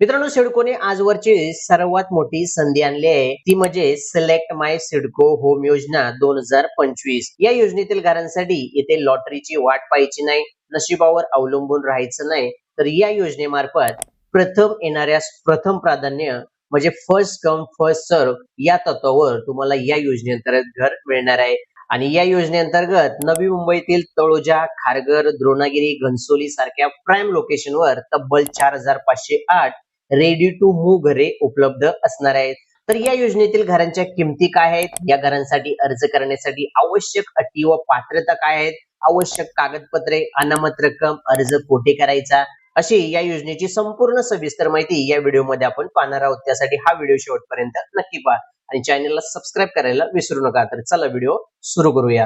मित्रांनो सिडकोने आजवरची सर्वात मोठी संधी आणली आहे. ती म्हणजे सिलेक्ट माय सिडको होम योजना दोन हजार पंचवीस. या योजनेतील घरांसाठी येथे लॉटरीची वाट पाहायची नाही नशिबावर अवलंबून राहायचं नाही. तर या योजनेमार्फत प्रथम येणाऱ्या प्रथम प्राधान्य म्हणजे फर्स्ट कम फर्स्ट सर्व या तत्वावर तुम्हाला या योजनेअंतर्गत घर मिळणार आहे. आणि या योजनेअंतर्गत नवी मुंबईतील तळोजा खारघर द्रोणागिरी घनसोली सारख्या प्राईम लोकेशनवर तब्बल चार हजार पाचशे आठ रेडी टू मूव्ह घरे उपलब्ध असणार आहेत. तर या योजनेतील घरांच्या किमती काय आहेत? या घरांसाठी अर्ज करण्यासाठी आवश्यक अटी व पात्रता काय आहेत? आवश्यक कागदपत्रे अनामत रक्कम अर्ज कोठे करायचा? अशी या योजनेची संपूर्ण सविस्तर माहिती या व्हिडिओमध्ये आपण पाहणार आहोत. त्यासाठी हा व्हिडिओ शेवटपर्यंत नक्की पहा आणि चॅनलला सबस्क्राईब करायला विसरू नका. तर चला व्हिडिओ सुरू करूया.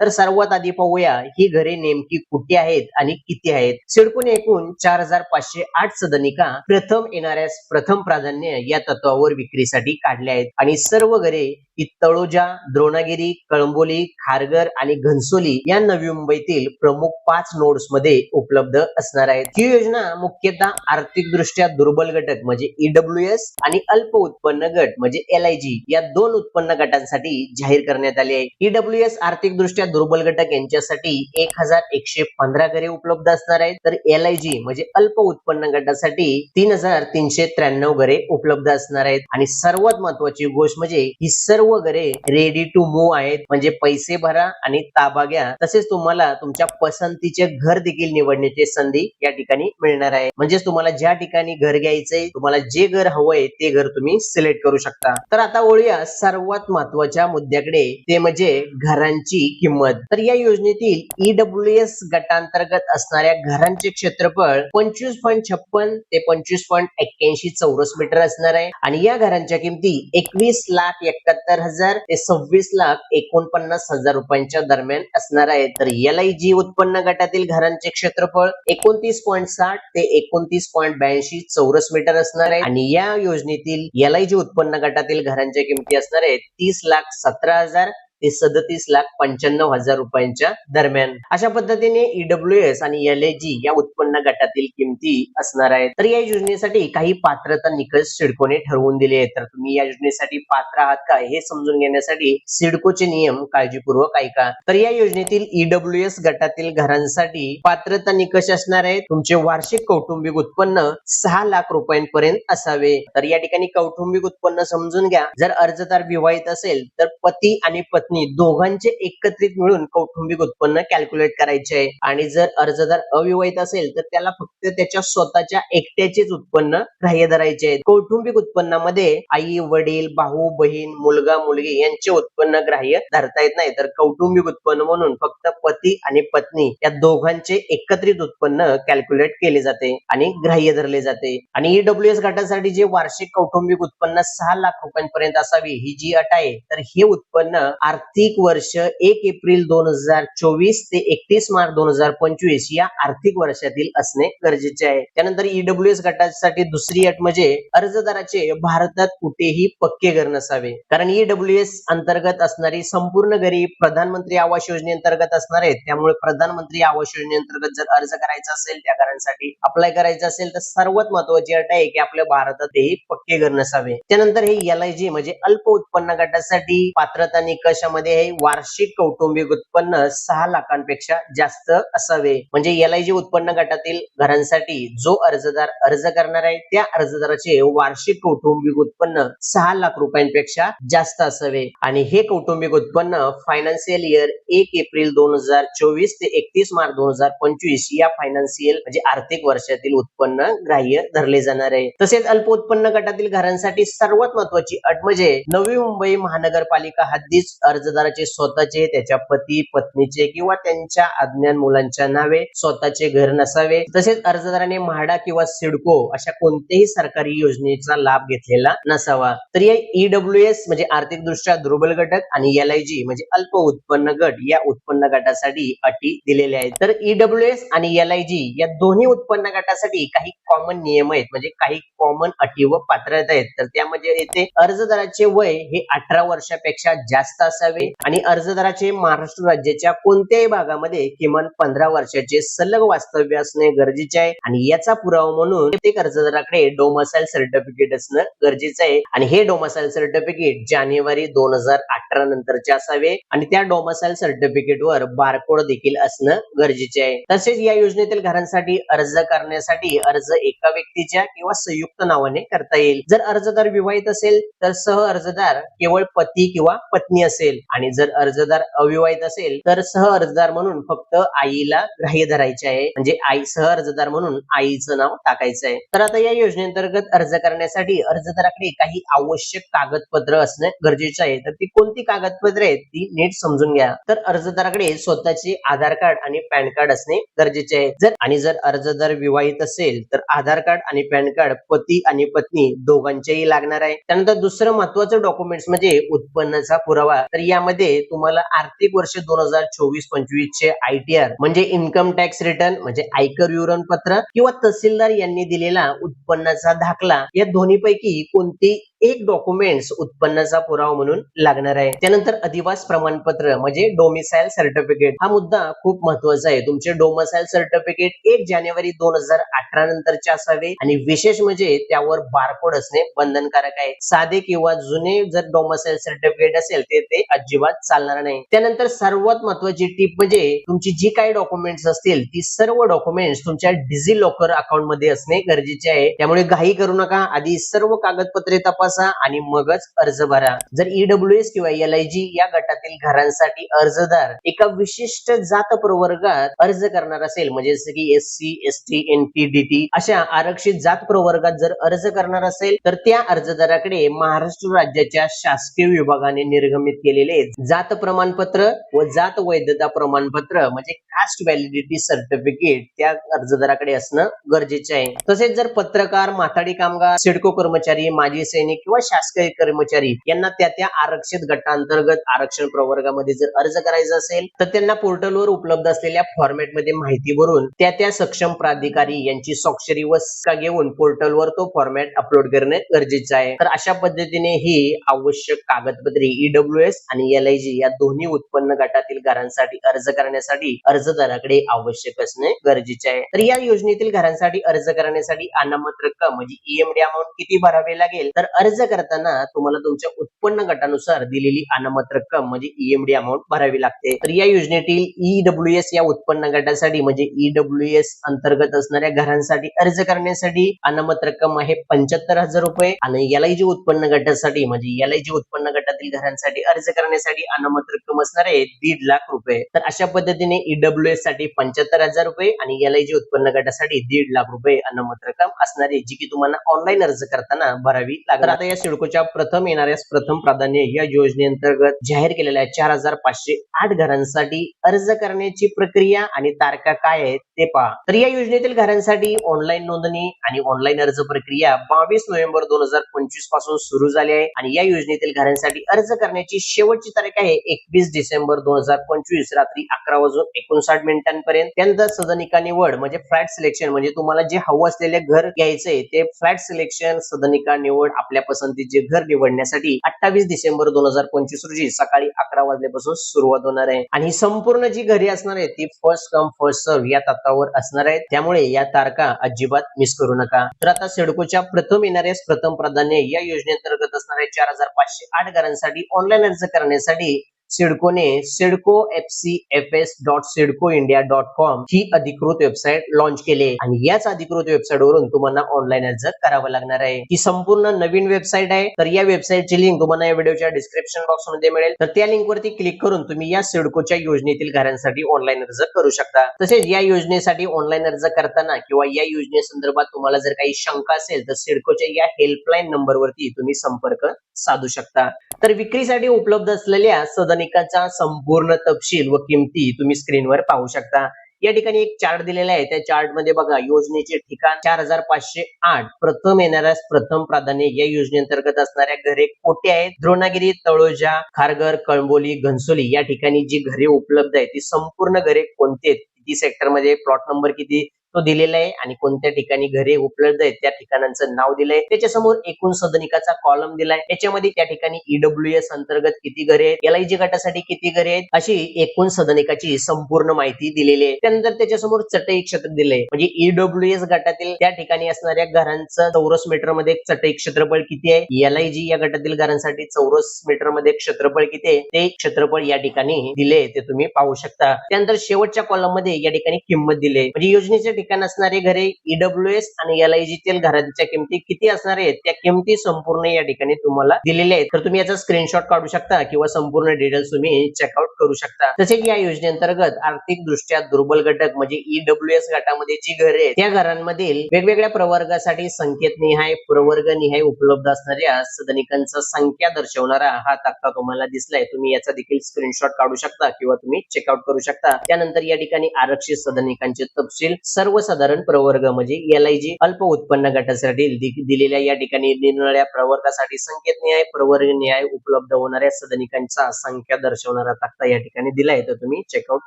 तर सर्वात आधी पाहूया ही घरे नेमकी कुठे आहेत आणि किती आहेत? सिडकोने एकूण चार हजार पाचशे आठ सदनिका प्रथम येणाऱ्यास प्रथम प्राधान्य या तत्वावर विक्रीसाठी काढल्या आहेत. आणि सर्व घरे ही तळोजा द्रोणागिरी कळंबोली खारघर आणि घनसोली या नवी मुंबईतील प्रमुख पाच नोड्समध्ये उपलब्ध असणार आहेत. ही योजना मुख्यतः आर्थिक दृष्ट्या दुर्बल घटक म्हणजे ईडब्ल्यू एस आणि अल्प उत्पन्न गट म्हणजे एल आय जी या दोन उत्पन्न गटांसाठी जाहीर करण्यात आली आहे. ईडब्ल्यू एस आर्थिक दृष्ट्या दुर्बल घटक यांच्यासाठी एक हजार एकशे पंधरा घरे उपलब्ध असणार आहेत. तर एल आय जी म्हणजे अल्प उत्पन्न गटासाठी तीन हजार तीनशे त्र्याण्णव घरे उपलब्ध असणार आहेत. आणि सर्वात महत्वाची गोष्ट म्हणजे ही सर्व घरे रेडी टू मूव्ह आहेत. म्हणजे पैसे भरा आणि ताबा घ्या. तसेच तुम्हाला तुमच्या पसंतीचे घर देखील निवडण्याची संधी या ठिकाणी मिळणार आहे. म्हणजेच तुम्हाला ज्या ठिकाणी घर घ्यायचंय तुम्हाला जे घर हवंय ते घर तुम्ही सिलेक्ट करू शकता. तर आता ओळूया सर्वात महत्त्वाच्या मुद्द्याकडे. ते म्हणजे घरांची किंमत. तर या योजनेतील ईडब्ल्यू एस गटांतर्गत असणाऱ्या घरांचे क्षेत्रफळ पंचवीस पॉईंट छप्पन ते पंचवीस पॉईंट एक्क्याऐंशी चौरस मीटर असणार आहे. आणि या घरांच्या किमती एकवीस लाख एकाहत्तर हजार ते सव्वीस लाख एकोणपन्नास हजार रुपयांच्या दरम्यान असणार आहे. तर एल आय जी उत्पन्न गटातील घरांचे क्षेत्रफळ एकोणतीस पॉईंट साठ ते एकोणतीस पॉईंट ब्याऐंशी चौरस मीटर असणार आहे. आणि या योजनेतील एल आय जी उत्पन्न गटातील घरांच्या किमती असणार आहेत तीस लाख सतरा हजार ते सदतीस लाख पंच्याण्णव हजार रुपयांच्या दरम्यान. अशा पद्धतीने ईडब्ल्यू एस आणि एल जी या उत्पन्न गटातील किमती असणार आहेत. तर या योजनेसाठी काही पात्रता निकष सिडकोने ठरवून दिले आहेत. तर तुम्ही या योजनेसाठी पात्र आहात का हे समजून घेण्यासाठी सिडकोचे नियम काळजीपूर्वक ऐका. तर या योजनेतील ईडब्ल्यू एस गटातील घरांसाठी पात्रता निकष असणार आहेत. तुमचे वार्षिक कौटुंबिक उत्पन्न सहा लाख रुपयांपर्यंत असावे. तर या ठिकाणी कौटुंबिक उत्पन्न समजून घ्या. जर अर्जदार विवाहित असेल तर पती आणि पत्नी दोघांचे एकत्रित मिळून कौटुंबिक उत्पन्न कॅल्क्युलेट करायचे. आहे आणि जर अर्जदार अविवाहित असेल तर त्याला फक्त त्याच्या स्वतःच्या एकट्याचेच उत्पन्न ग्राह्य धरायचे. आहे कौटुंबिक उत्पन्नामध्ये आई वडील भाऊ बहीण मुलगा मुलगी यांचे उत्पन्न ग्राह्य धरता येत नाही. तर कौटुंबिक उत्पन्न म्हणून फक्त पती आणि पत्नी या दोघांचे एकत्रित उत्पन्न कॅल्क्युलेट केले जाते आणि ग्राह्य धरले जाते. आणि ईडब्ल्यू एस गटासाठी जे वार्षिक कौटुंबिक उत्पन्न सहा लाख रुपयांपर्यंत असावी ही जी अट आहे तर हे उत्पन्न आर्थिक वर्ष एक एप्रिल दोन हजार चोवीस ते एकतीस मार्च दोन हजार पंचवीस या आर्थिक वर्षातील असणे गरजेचे आहे. त्यानंतर ईडब्ल्यू एस गटासाठी दुसरी अट म्हणजे अर्जदाराचे भारतात कुठेही पक्के घर नसावे. कारण ईडब्ल्यू एस अंतर्गत असणारी संपूर्ण घरी प्रधानमंत्री आवास योजनेअंतर्गत असणार आहेत. त्यामुळे प्रधानमंत्री आवास योजनेअंतर्गत जर अर्ज करायचा असेल त्या घरांसाठी अप्लाय करायचं असेल तर सर्वात महत्वाची अट आहे की आपल्या भारतातही पक्के घर नसावे. त्यानंतर हे एल म्हणजे अल्प उत्पन्न गटासाठी पात्रता निकष वर्षामध्ये हे वार्षिक कौटुंबिक उत्पन्न सहा लाखांपेक्षा जास्त असावे. म्हणजे एल आय उत्पन्न गटातील घरांसाठी जो अर्जदार अर्ज करणार आहे त्या अर्जदाराचे वार्षिक कौटुंबिक उत्पन्न सहा लाख रुपयांपेक्षा जास्त असावे. आणि हे कौटुंबिक उत्पन्न फायनान्शियल इयर एक एप्रिल दोन हजार चोवीस ते एकतीस मार्च दोन हजार पंचवीस या फायनान्शियल म्हणजे आर्थिक वर्षातील उत्पन्न ग्राह्य धरले जाणार आहे. तसेच अल्प उत्पन्न गटातील घरांसाठी सर्वात महत्वाची अट म्हणजे नवी मुंबई महानगरपालिका हद्दीच अर्जदाराचे स्वतःचे त्याच्या पती पत्नीचे किंवा त्यांच्या अज्ञान मुलांच्या नावे स्वतःचे घर नसावे. तसेच अर्जदाराने म्हाडा किंवा सिडको अशा कोणत्याही सरकारी योजनेचा लाभ घेतलेला नसावा. तर या ईडब्ल्यू एस म्हणजे आर्थिक दृष्ट्या दुर्बल घटक आणि एल आय जी म्हणजे अल्प उत्पन्न गट या उत्पन्न गटासाठी अटी दिलेल्या आहेत. तर ईडब्ल्यू एस आणि एल आय जी या दोन्ही उत्पन्न गटासाठी काही कॉमन नियम आहेत. म्हणजे काही कॉमन अटी व पात्रता आहेत. तर त्यामध्ये येते अर्जदाराचे वय हे अठरा वर्षापेक्षा जास्त असावे. असावे आणि अर्जदाराचे महाराष्ट्र राज्याच्या कोणत्याही भागामध्ये किमान पंधरा वर्षाचे सलग वास्तव्य असणे गरजेचे आहे. आणि याचा पुरावा म्हणून प्रत्येक अर्जदाराकडे डोमासाईल सर्टिफिकेट असणं गरजेचं आहे. आणि हे डोमासाईल सर्टिफिकेट जानेवारी दोन हजार अठरा नंतरचे असावे आणि त्या डोमासाईल सर्टिफिकेट वर बारकोड देखील असणं गरजेचे आहे. तसेच या योजनेतील घरांसाठी अर्ज करण्यासाठी अर्ज एका व्यक्तीच्या किंवा संयुक्त नावाने करता येईल. जर अर्जदार विवाहित असेल तर सह अर्जदार केवळ पती किंवा पत्नी असेल. आणि जर अर्जदार अविवाहित असेल तर सह अर्जदार म्हणून फक्त आईला ग्राह्य धरायचे आहे. म्हणजे आई सह अर्जदार म्हणून आईचं नाव टाकायचं आहे. तर आता या योजनेअंतर्गत अर्ज करण्यासाठी अर्जदाराकडे काही आवश्यक कागदपत्र असणे गरजेचे आहे. तर ती कोणती कागदपत्रे आहेत ती नीट समजून घ्या. तर अर्जदाराकडे स्वतःचे आधार कार्ड आणि पॅन कार्ड असणे गरजेचे आहे. जर आणि जर अर्जदार विवाहित असेल तर आधार कार्ड आणि पॅन कार्ड पती आणि पत्नी दोघांचेही लागणार आहे. त्यानंतर दुसरं महत्वाचं डॉक्युमेंट्स म्हणजे उत्पन्नाचा पुरावा. तर यामध्ये तुम्हाला आर्थिक वर्ष दोन हजार चोवीस पंचवीस चे आयटीआर म्हणजे इन्कम टॅक्स रिटर्न म्हणजे आयकर विवरणपत्र किंवा तहसीलदार यांनी दिलेला उत्पन्नाचा दाखला या दोन्हीपैकी कोणती एक डॉक्युमेंट्स उत्पन्नाचा पुरावा म्हणून लागणार आहे. त्यानंतर अधिवास प्रमाणपत्र म्हणजे डोमिसाईल सर्टिफिकेट हा मुद्दा खूप महत्त्वाचा आहे. तुमचे डोमिसाईल सर्टिफिकेट एक जानेवारी दोन हजार अठरा नंतरचे असावे आणि विशेष म्हणजे त्यावर बारकोड असणे बंधनकारक आहे. साधे किंवा जुने जर डोमिसाईल सर्टिफिकेट असेल ते ते अजिबात चालणार नाही. त्यानंतर सर्वात महत्वाची टीप म्हणजे तुमची जी काही डॉक्युमेंट्स असतील ती सर्व डॉक्युमेंट्स तुमच्या डिझी लॉकर अकाउंटमध्ये असणे गरजेचे आहे. त्यामुळे घाई करू नका. आधी सर्व कागदपत्रे तपास. आणि मगच अर्ज भरा. जर ईडब्ल्यू एस किंवा एल आय जी या गटातील घरांसाठी अर्जदार एका विशिष्ट जात प्रवर्गात अर्ज करणार असेल म्हणजे जसं की S C S T N T D T अशा आरक्षित जात प्रवर्गात जर अर्ज करणार असेल तर त्या अर्जदाराकडे महाराष्ट्र राज्याच्या शासकीय विभागाने निर्गमित केलेले जात प्रमाणपत्र व जात वैधता प्रमाणपत्र म्हणजे कास्ट व्हॅलिडिटी सर्टिफिकेट त्या अर्जदाराकडे असणं गरजेचे आहे. तसेच जर पत्रकार माथाडी कामगार सिडको कर्मचारी माजी सैनिक किंवा शासकीय कर्मचारी यांना त्या त्या आरक्षित गटांतर्गत आरक्षण प्रवर्गामध्ये जर अर्ज करायचा असेल तर त्यांना पोर्टलवर उपलब्ध असलेल्या फॉर्मॅटमध्ये माहिती भरून त्या त्या सक्षम प्राधिकारी यांची स्वाक्षरी व घेऊन पोर्टलवर तो फॉर्मॅट अपलोड करणे गरजेचं आहे. तर अशा पद्धतीने ही आवश्यक कागदपत्रे ईडब्ल्यू एस आणि एल आय जी या दोन्ही उत्पन्न गटातील घरांसाठी अर्ज करण्यासाठी अर्जदाराकडे आवश्यक असणे गरजेचे आहे. तर या योजनेतील घरांसाठी अर्ज करण्यासाठी अनामत रक्कम म्हणजे ईएमडी अमाऊंट किती भरावे लागेल? तर अर्ज करताना तुम्हाला तुमच्या उत्पन्न गटानुसार दिलेली अनामत रक्कम म्हणजे ईएमडी अमाऊंट भरावी लागते. तर या योजनेतील ईडब्ल्यू एस या उत्पन्न गटासाठी म्हणजे ईडब्ल्यू एस अंतर्गत असणाऱ्या घरांसाठी अर्ज करण्यासाठी अनामत रक्कम आहे पंच्याहत्तर हजार रुपये. आणि एल उत्पन्न गटासाठी म्हणजे एल उत्पन्न गटातील घरांसाठी अर्ज करण्यासाठी अनामत रक्कम असणार आहे दीड लाख रुपये. तर अशा पद्धतीने ईडब्ल्यू एससाठी पंच्याहत्तर हजार रुपये आणि एल उत्पन्न गटासाठी दीड लाख रुपये अनामत रक्कम असणार आहे जी की तुम्हाला ऑनलाईन अर्ज करताना भरावी लागणार आता या सिडकोच्या प्रथम येणाऱ्या प्रथम प्राधान्य या योजनेअंतर्गत जाहीर केलेल्या चार हजार पाचशे आठ घरांसाठी अर्ज करण्याची प्रक्रिया आणि तारखा काय आहेत ते पहा. तर या योजनेतील घरांसाठी ऑनलाईन नोंदणी आणि ऑनलाईन अर्ज प्रक्रिया बावीस नोव्हेंबर दोन हजार पंचवीसपासून सुरू झाली आहे आणि या योजनेतील घरांसाठी अर्ज करण्याची शेवटची तारीख आहे एकवीस डिसेंबर दोन हजार पंचवीस रात्री अकरा वाजून एकोणसाठ मिनिटांपर्यंत. त्यानंतर सदनिका निवड म्हणजे फ्लॅट सिलेक्शन म्हणजे तुम्हाला जे हवं असलेले घर घ्यायचंय ते फ्लॅट सिलेक्शन सदनिका निवड आपल्या पसंतीचे घर निवडण्यासाठी अठ्ठावीस डिसेंबर दोन हजार पंचवीस रोजी सकाळी अकरा वाजल्यापासून सुरुवात होणार आहे. आणि संपूर्ण जी घरी असणार आहे ती फर्स्ट कम फर्स्ट सर्व या तत्वावर असणार आहे त्यामुळे या तारखा अजिबात मिस करू नका. तर आता सिडकोच्या प्रथम येणाऱ्या प्रथम प्राधान्य या योजनेअंतर्गत असणाऱ्या चार हजार पाचशे आठ घरांसाठी ऑनलाईन अर्ज करण्यासाठी सिडकोने CIDCO F C F S dot CIDCO India dot com ही अधिकृत वेबसाईट लॉन्च केली. आहे. आणि याच अधिकृत वेबसाईट वरून तुम्हाला ऑनलाईन अर्ज करावा लागणार आहे. ही संपूर्ण नवीन वेबसाईट आहे. तर या वेबसाईटची लिंक तुम्हाला या व्हिडिओच्या डिस्क्रिप्शन बॉक्समध्ये मिळेल. तर त्या लिंक वरती क्लिक करून तुम्ही या सिडकोच्या योजनेतील घरांसाठी ऑनलाईन अर्ज करू शकता. तसेच या योजनेसाठी ऑनलाईन अर्ज करताना किंवा या योजनेसंदर्भात तुम्हाला जर काही शंका असेल तर सिडकोच्या या हेल्पलाईन नंबरवरती तुम्ही संपर्क साधू शकता. तर विक्रीसाठी उपलब्ध असलेल्या सदर सदनिकाचा संपूर्ण तपशील व किमती तुम्ही स्क्रीनवर पाहू शकता. या ठिकाणी एक चार्ट दिलेला आहे. त्या चार्टमध्ये बघा योजनेचे ठिकाण चार हजार पाचशे आठ. प्रथम येणाऱ्यास प्रथम प्राधान्य या योजनेअंतर्गत असणाऱ्या घरे कोठे आहेत? द्रोणागिरी तळोजा खारघर कळंबोली घनसोली या ठिकाणी जी घरे उपलब्ध आहेत ती संपूर्ण घरे कोणती आहेत? किती सेक्टरमध्ये प्लॉट नंबर किती? तो दिलेला आहे आणि कोणत्या ठिकाणी घरे उपलब्ध आहेत त्या ठिकाणांचं नाव दिलंय. त्याच्यासमोर एकूण सदनिकाचा कॉलम दिलाय. याच्यामध्ये त्या ठिकाणी ईडब्ल्यू एस अंतर्गत किती घरे आहेत एल गटासाठी किती घरे आहेत अशी एकूण सदनिकाची संपूर्ण माहिती दिलेली आहे. त्यानंतर त्याच्यासमोर चटई क्षेत्र दिलंय. म्हणजे ईडब्ल्यू एस गटातील त्या ठिकाणी असणाऱ्या घरांचं चौरस मीटरमध्ये चटई क्षेत्रफळ किती आहे एल या गटातील घरांसाठी चौरस मीटरमध्ये क्षेत्रफळ किती आहे ते क्षेत्रफळ या ठिकाणी दिले ते तुम्ही पाहू शकता. त्यानंतर शेवटच्या कॉलममध्ये या ठिकाणी किंमत दिली म्हणजे योजनेच्या ठिकाणी असणारे घरे ईडब्ल्यू एस आणि एल आय तील घरांच्या किमती किती असणार आहेत? त्या किमती संपूर्ण या ठिकाणी तुम्हाला दिलेल्या आहेत. तर तुम्ही याचा स्क्रीनशॉट काढू शकता किंवा संपूर्ण डिटेल्स तुम्ही चेकआउट करू शकता. तसेच या योजनेअंतर्गत आर्थिक दृष्ट्या दुर्बल घटक म्हणजे ईडब्ल्यू एस गटामध्ये जी घरे आहेत त्या घरांमधील वेगवेगळ्या प्रवर्गासाठी संकेत निहाय प्रवर्ग निहाय उपलब्ध असणाऱ्या सदनिकांचा संख्या दर्शवणारा हा तक्ता तुम्हाला दिसलाय. तुम्ही याचा देखील स्क्रीनशॉट काढू शकता किंवा तुम्ही चेकआउट करू शकता. त्यानंतर या ठिकाणी आरक्षित सदनिकांचे तपशील सर्व सर्वसाधारण प्रवर्ग म्हणजे एल आय जी अल्प उत्पन्न गटासाठी दिलेल्या या ठिकाणी निरनिराळ्या प्रवर्गासाठी संकेत न्याय प्रवर्ग न्याय उपलब्ध होणाऱ्या सदनिकांचा संख्या दर्शवणारा तक्ता या ठिकाणी दिलाय तर तुम्ही चेकआउट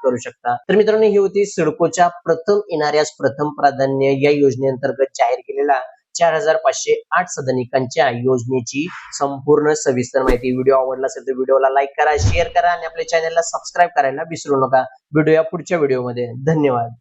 करू शकता. तर मित्रांनो ही होती सिडकोच्या प्रथम येणाऱ्यास प्रथम प्राधान्य या योजनेअंतर्गत जाहीर केलेला चार हजार पाचशे आठ सदनिकांच्या योजनेची संपूर्ण सविस्तर माहिती. व्हिडिओ आवडला असेल तर व्हिडिओला लाईक करा शेअर करा आणि आपल्या चॅनलला सबस्क्राईब करायला विसरू नका. व्हिडिओ या पुढच्या व्हिडिओमध्ये धन्यवाद.